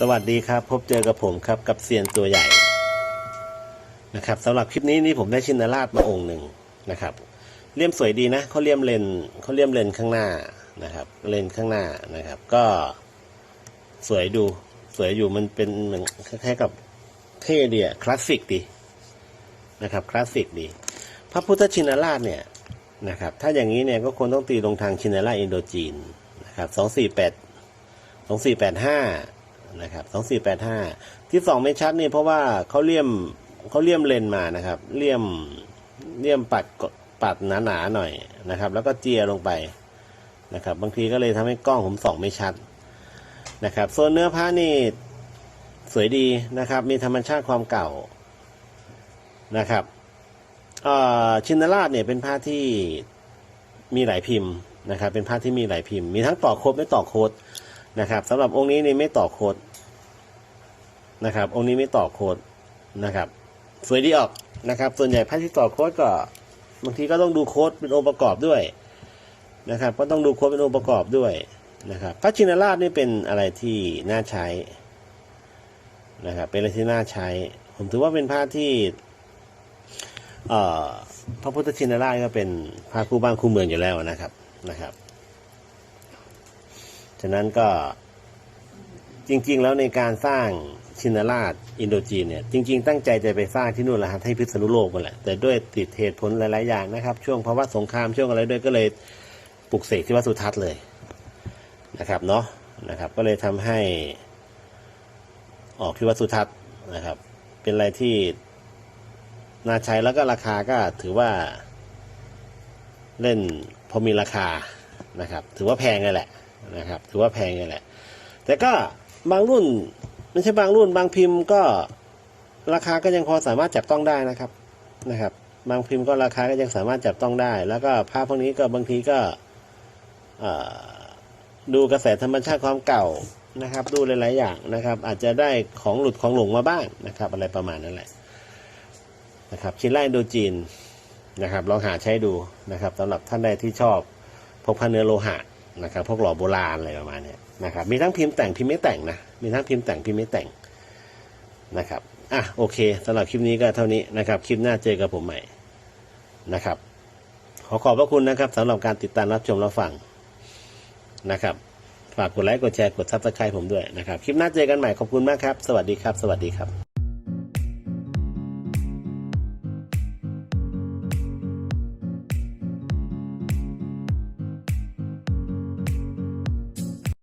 สวัสดีครับ พบเจอกับผมครับกับเซียนตัวใหญ่นะครับสำหรับคลิปนี้นี่ผมได้ชินราชมาองค์หนึ่งนะครับ เลี่ยมสวยดีนะเขาเลี่ยมเลนเขาเลี่ยมเลนข้างหน้านะครับ เลนข้างหน้านะครับ ก็สวยดูสวยอยู่มันเป็นเหมือนคล้ายๆกับเท่ดีอะคลาสสิกดีนะครับคลาสสิกดีพระพุทธชินราชเนี่ยนะครับ ถ้าอย่างนี้เนี่ยก็ควรต้องตีลงทางชินราชอินโดจีนนะครับสองสี่แปดสองสี่แปดห้า นะครับสองสี่แปดห้าที่สองไม่ชัดนี่เพราะว่าเขาเลี่ยมเขาเลี่ยมเลนมานะครับ เลี่ยมเลี่ยมปัดปัดหนาๆหน่อยนะครับ แล้วก็เจียลงไปนะครับ บางทีก็เลยทำให้กล้องผมส่องไม่ชัดนะครับส่วนเนื้อผ้านี่สวยดีนะครับ มีธรรมชาติความเก่านะครับชินราชเนี่ยเป็นผ้าที่มีหลายพิมพ์นะครับ เป็นผ้าที่มีหลายพิมพ์ มีทั้งต่อโคดไม่ต่อโคดนะครับสำหรับองค์นี้นี่ไม่ต่อโคด นะครับ องค์นี้ไม่ต่อโคดนะครับ สวยดีออกนะครับ ส่วนใหญ่ผ้าที่ต่อโคดก็บางทีก็ต้องดูโคดเป็นองค์ประกอบด้วยนะครับ ก็ต้องดูโคดเป็นองค์ประกอบด้วยนะครับพระชินราชนี่เป็นอะไรที่น่าใช้นะครับ เป็นอะไรที่น่าใช้ ผมถือว่าเป็นผ้าที่เอ่อพระพุทธชินราชก็เป็นพระคู่บ้านคู่เมืองอยู่แล้วนะครับนะครับ ฉะนั้นก็จริง ๆ แล้วในการสร้าง ชินราชอินโดจีนเนี่ยจริง ๆ ตั้งใจจะไปสร้างที่นู่นแหละครับที่พิษณุโลกนั่นแหละแต่ด้วยติดเหตุผลหลายๆอย่างนะครับช่วงภาวะสงครามช่วงอะไรด้วยก็เลยปลุกเสกที่วัดสุทัศน์เลยนะครับเนาะนะครับ ก็เลยทำให้ออกที่วัดสุทัศน์นะครับ เป็นอะไรที่น่าใช้แล้วก็ราคาก็ถือว่าเล่นพอมีราคานะครับ ถือว่าแพงเลยแหละนะครับ ถือว่าแพงเลยแหละ แต่ก็บางรุ่น ไม่ใช่บางรุ่นบางพิมพ์ก็ราคาก็ยังพอสามารถจับต้องได้นะครับนะครับ บางพิมพ์ก็ราคาก็ยังสามารถจับต้องได้ แล้วก็ภาพพวกนี้ก็บางทีก็ดูกระแสธรรมชาติความเก่านะครับ ดูหลาย ๆ อย่างนะครับ อาจจะได้ของหลุดของหลงมาบ้างนะครับ อะไรประมาณนั้นแหละนะครับชิ้นแรกอินโดจีนนะครับลองหาใช้ดูนะครับสำหรับท่านใดที่ชอบพกพันเนื้อโลหะ นะครับพวกหล่อโบราณอะไรประมาณนี้นะครับมีทั้งพิมพ์แต่งพิมพ์ไม่แต่งนะมีทั้งพิมพ์แต่งพิมพ์ไม่แต่งนะครับอะโอเคสำหรับคลิปนี้ก็เท่านี้นะครับคลิปหน้าเจอกับผมใหม่นะครับ ขอขอบพระคุณนะครับสำหรับการติดตามรับชมรับฟังนะครับฝากกดไลค์กดแชร์กดซับสไครต์ผมด้วยนะครับ คลิปหน้าเจอกันใหม่ขอบคุณมากครับ สวัสดีครับ สวัสดีครับ